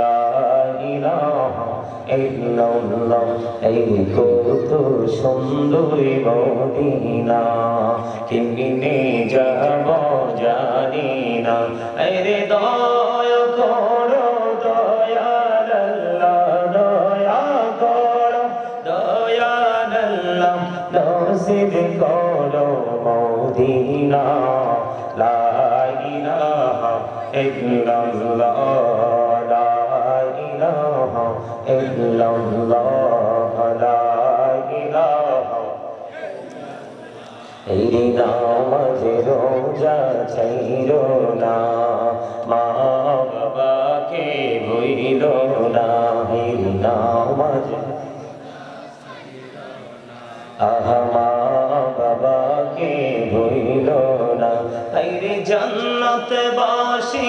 লা ইলাহা ইল্লাল্লাহ, এই কত সুন্দরী মদিনা। কেমনে যাব জানি না। আরে দয়া করো, দয়াল আল্লাহ, দয়া করো, দয়াল আল্লাহ, নসিব করো মদিনা। লা ইলাহা ইল্লাল্লাহ। إلا الله لا إله إلا مجد جاتير না মা বাবাকে ভইল না হিন্দা মজা আহমা বাবাকে হইল না আইরে জান্নাত বাসি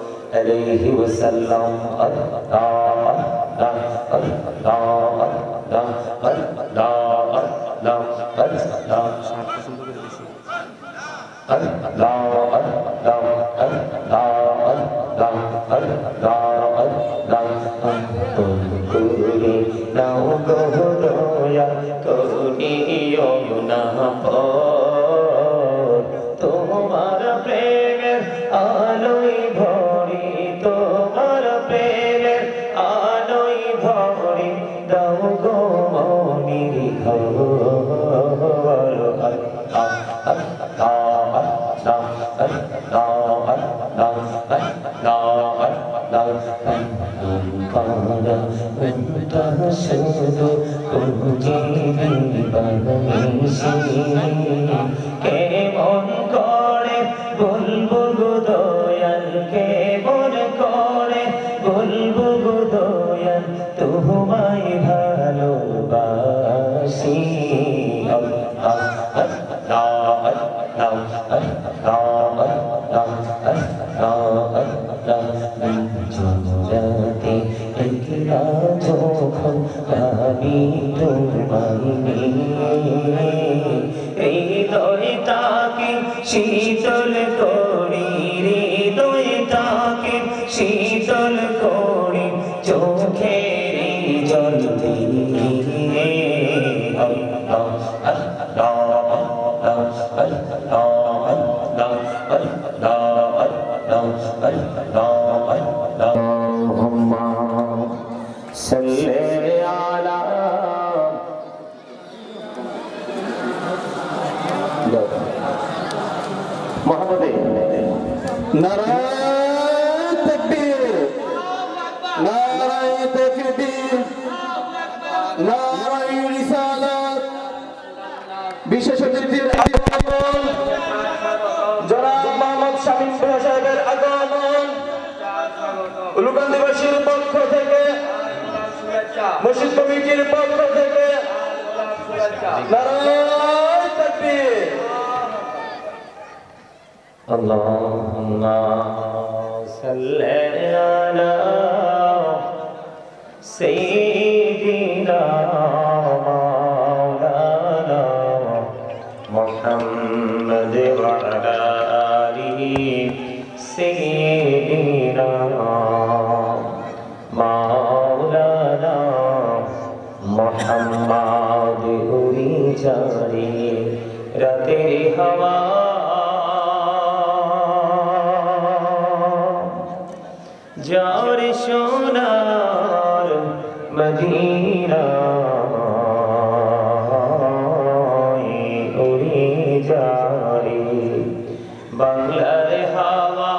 عليه وسلم তোমার প্রেম sanh tu cùng thân thân sanh শীতল তো বিশেষ অতিথির আগমন জনাব মোহাম্মদ শামীম ভাই সাহেবের আগমন উলুকান্দিবাসীর পক্ষ থেকে মসজিদ কমিটির পক্ষ থেকে নারায়ণ তাকবীর اللهم صل على سيدنا সারি বাংলার হাওয়া,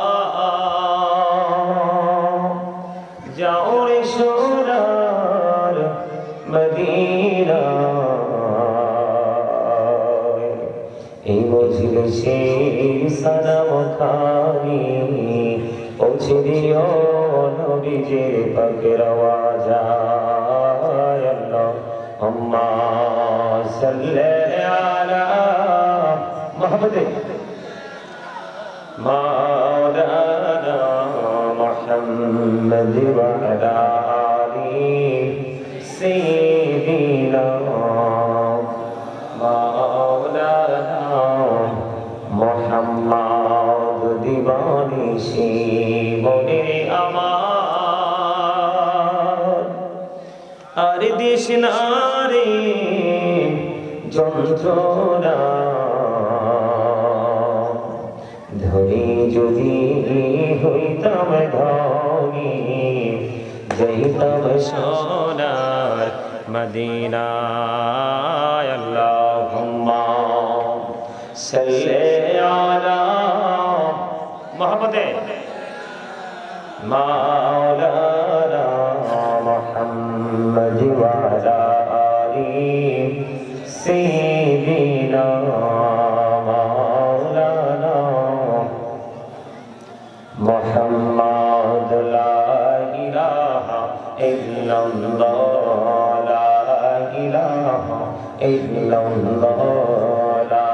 যাও রে সোনার মদিনা। এই মজলিসে সালাম খানি পৌঁছে দিও নবীজির পাকরাওয়া যায় আল্লাহ, আম্মা সাল্লাল্লাহু মুহাম্মাদে مولانا محمد وعلى آل سيدنا مولانا محمد দিবানি মনে আমার আর দিস না রে যন্ত্রণা যদি হইতাম ধনী যাইতাম সোনার মদিনায় আল্লাহুম্মা সাল্লি আলা মুহাম্মাদে মাওলানা মুহাম্মাদি ওয়া আলি সাইয়্যিদিনা illallah la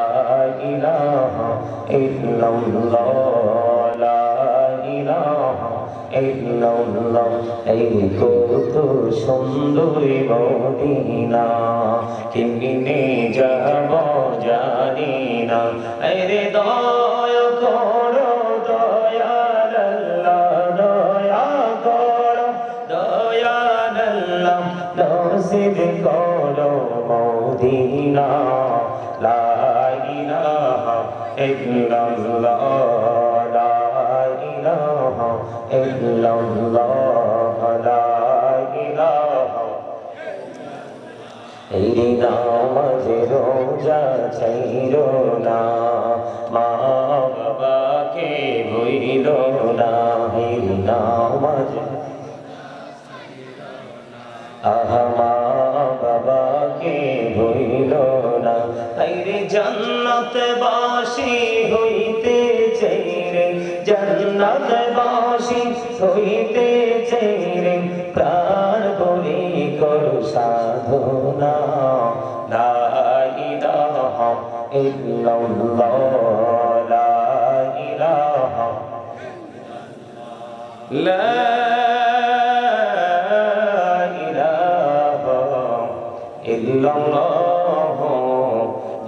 ilaha illallah la ilaha illallah এই কত সুন্দরী মদিনা কেমনে যাব জানি না রে দয়া করো Dayal illallah la ilaha illallah la ilaha illallah la ilaha এই নামাজ রোজা ছাইরো না মা বাবাকে ভইল না এই নামাজ আহমা জান্নাত বাসি হইতে চাইরে জান্নাত বাসি হইতে চাইরে প্রাণ বলি করু সাধনা লা ইলাহা ইল্লাল্লাহ লা ইলাহা لا إله إلا الله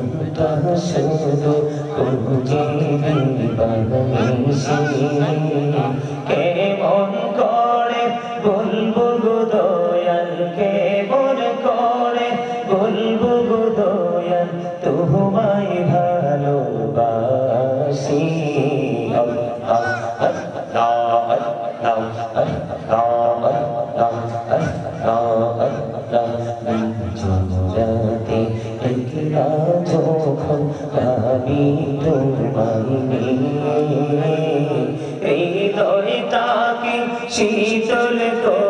সন্তান সন্দ আমি তোমায় এই দয়টাকে শীতল কর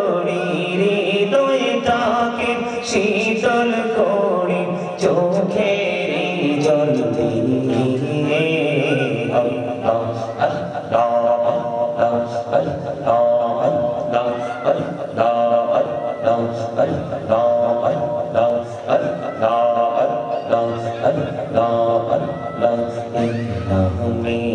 anh là hôm nay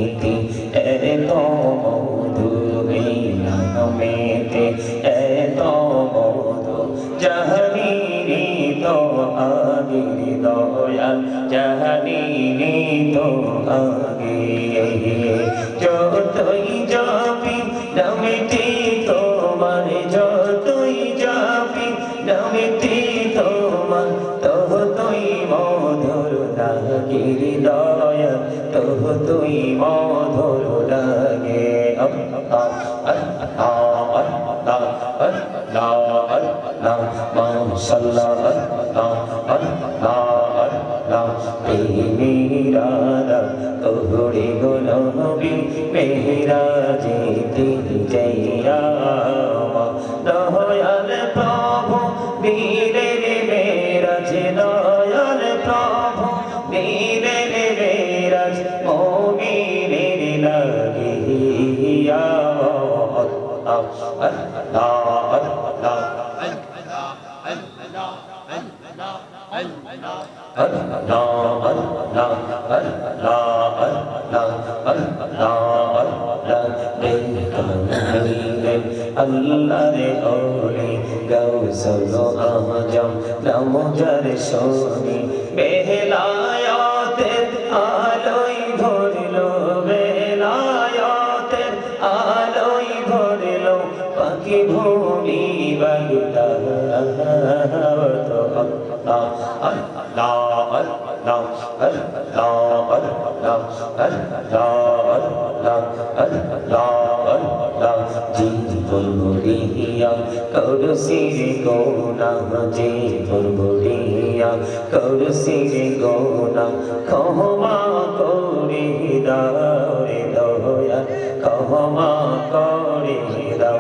মধুর লাগে। আল্লাহ আল্লাহরে ওলি গৌসল আজম নমজার সোনি বেহলায়াতের আলোই ভরলো বেলায়াতের আলোই ভরলো পাখি ভূমি বাগুটা আল্লাহ আল্লাহ আল্লাহ আল্লাহ আল্লাহ আল্লাহ আল্লাহ আল্লাহ জীবন ভরিয়া করসির গোনা জীবন ভরিয়া করসির গোনা, ক্ষমা করে দাও। রে দয়া ক্ষমা করে দাও।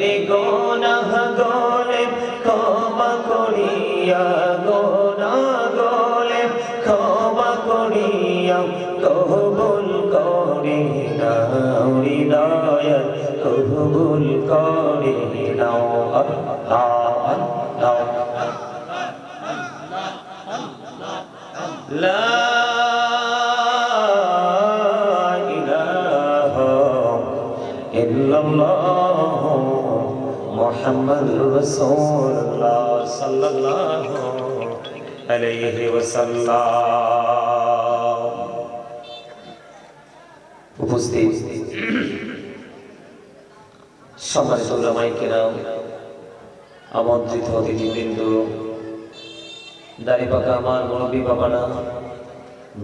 রে গোনাহ গোলে ক্ষমা করিয়া গোনা গোলে ক্ষমা করিয়া কবুল করে দাও হৃদয় কবুল করে। محمد رسول الله صلى الله عليه وسلم উপস্থিত সম্মানিত ওলামাই কেরাম আমন্ত্রিত অতিথিবৃন্দ দাড়ি পাকা আমার মুরব্বী বাবারা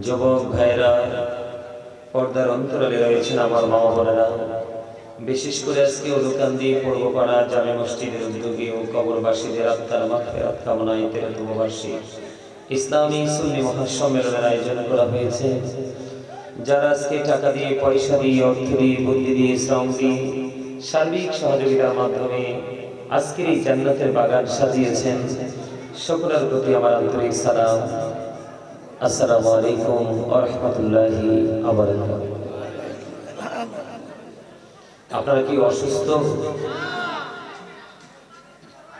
যুবক ভাইরা পর্দার অন্তরালে রয়েছেন আমার মা বোনেরা বিশেষ করে আজকে অনুকান্দি পূর্বপাড়া জামে মসজিদের উদ্যোগে ও কবরবাসীদের আত্মার মাফেরাত কামনায় তেরোতমবার্ষিক ইসলামী সুন্নি মহাসম্মেলনের আয়োজন করা হয়েছে। যারা আজকে টাকা দিয়ে, পয়সা দিয়ে, অর্থ দিয়ে, বুদ্ধি দিয়ে, শ্রম দিয়ে সার্বিক সহযোগিতার মাধ্যমে আজকের এই জান্নাতের বাগান সাজিয়েছেন, সকলের প্রতি আমার আন্তরিক সালাম। আসসালামু আলাইকুম ওয়া রাহমাতুল্লাহি আপনারা কি অসুস্থ?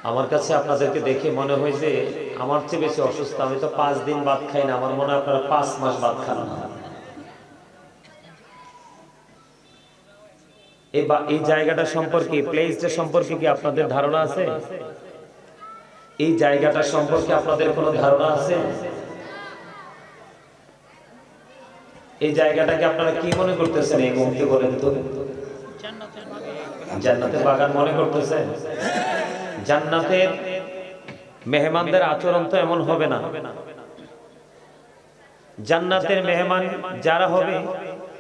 আমার কাছে আপনাদেরকে দেখে মনে হয় যে আমার চেয়ে বেশি অসুস্থ। আমি তো পাঁচ দিন ভাত খাই না, আমার মনে হয় আপনারা পাঁচ মাস ভাত খান এই জায়গাটা সম্পর্কে প্লেসটা সম্পর্কে কি আপনাদের ধারণা আছে? এই জায়গাটা সম্পর্কে আপনাদের কোনো ধারণা আছে? এই জায়গাটাকে আপনারা কি মনে করতেছেন এই মুহূর্তে বলেন তো? জান্নাতের বাগান মনে করতেছেন জান্নাতের মেহমানদের আচরণ তো এমন হবে না। জান্নাতের মেহমান যারা হবে,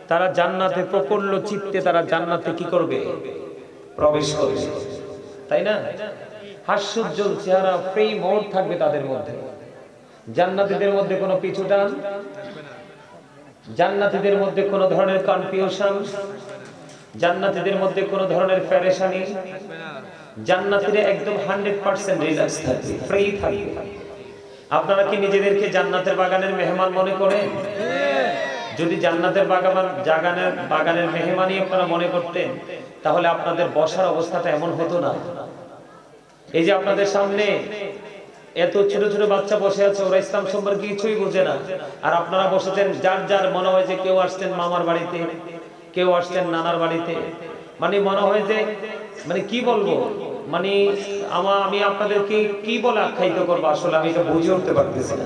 তারা জান্নাতে প্রফুল্ল চিত্তে তারা জান্নাতে কি করবে? প্রবেশ করবে। তাই না? হাস্যোজ্জ্বল চেহারা ফ্রি মোড থাকবে তাদের মধ্যে। জান্নাতীদের মধ্যে কোনো পিছু টান? জান্নাতীদের মধ্যে কোনো ধরনের কনফিউশন জান্নাতীদের মধ্যে কোনো ধরনের প্যারেশানি জান্নাতীরা একদম হান্ড্রেড পার্সেন্ট রিল্যাক্স থাকবে ফ্রি থাকবে। আপনারা কি নিজেদেরকে জান্নাতের বাগানের মেহমান মনে করেন? যদি জান্নাতের বাগান জাগানের বাগানের মেহমানি আপনারা মনে করতেন, তাহলে আপনাদের বসার অবস্থাটা এমন হতো না। এই যে আপনাদের সামনে এত ছোট ছোট বাচ্চা বসে আছে, ওরা ইসলাম সম্পর্কে কিছুই বোঝে না। আর আপনারা বসেছেন, যার যার মনে হয় যে কেউ আসছেন মামার বাড়িতে কেউ আসছেন নানার বাড়িতে। মানে মনে হয় যে মানে কি বলব? মানে আমা, আমি আপনাদেরকে কি বলে আখ্যায়িত করব? আসলে আমি এটা বুঝে উঠতে পারতেছি না।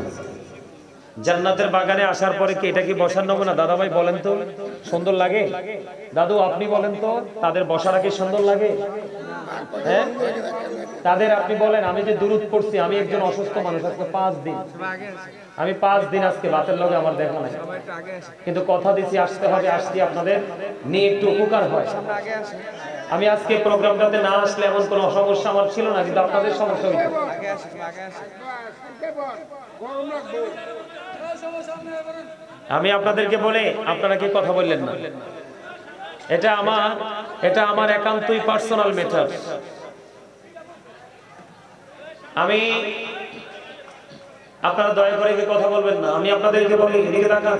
জান্নাতের বাগানে আসার পরে কি এটা কি বসার নমুনা দাদা ভাই বলেন তো, সুন্দর লাগে? দাদু, আপনি বলেন তো, তাদের বসার কি সুন্দর লাগে? হ্যাঁ? তাদের আপনি বলেন, আমি যে দূরত পড়ছি, আমি একজন অসুস্থ মানুষ, আজকে পাঁচ দিন। আমি পাঁচ দিন আজকে বাতের লগে আমার দেখা নাই। কিন্তু কথা দিছি, আসতে হবে, আসছি আপনাদের নিয়ে একটু উপকার হয়। আমি আজকে প্রোগ্রামটাতে না আসলে এমন কোনো সমস্যা আমার ছিল না, কিন্তু আপনাদের সমস্যা হইতো। আমি আপনাদেরকে বলে, আপনারা কি কথা বললেন না? এটা আমার এটা আমার একান্তই পার্সোনাল ম্যাটার আমি আপনারা দয়া করে কথা বলবেন না। আমি আপনাদেরকে বলি, এদিকে তাকান।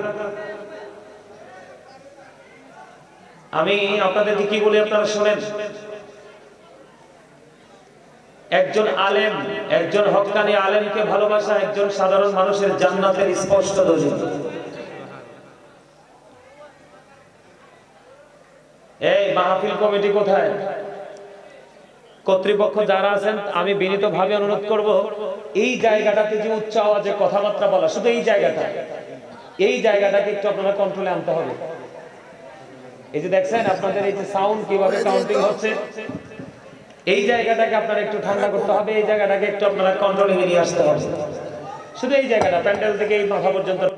আমি আপনাদেরকে কি বলি আপনারা শোনেন? একজন আলেম, একজন হক্কানি আলেমকে ভালোবাসা একজন সাধারণ মানুষের জান্নাতের স্পষ্ট দলিল। এই মাহফিল কমিটি কোথায়? কর্তৃপক্ষ যারা আছেন, আমি বিনীতভাবে অনুরোধ করব, এই জায়গাটাতে যে উচ্চ আওয়াজে কথাবার্তা বলা, শুধু এই জায়গাটা, এই জায়গাটাকে একটু আপনারা কন্ট্রোলে আনতে হবে। এই যে দেখছেন, আপনাদের এই যে সাউন্ড কীভাবে কাউন্টিং হচ্ছে, এই জায়গাটাকে আপনারা একটু ঠান্ডা করতে হবে, এই জায়গাটাকে একটু আপনারা কন্ট্রোলে নিয়ে আসতে হবে। শুধু এই জায়গাটা, প্যান্ডেল থেকে এই মাথা পর্যন্ত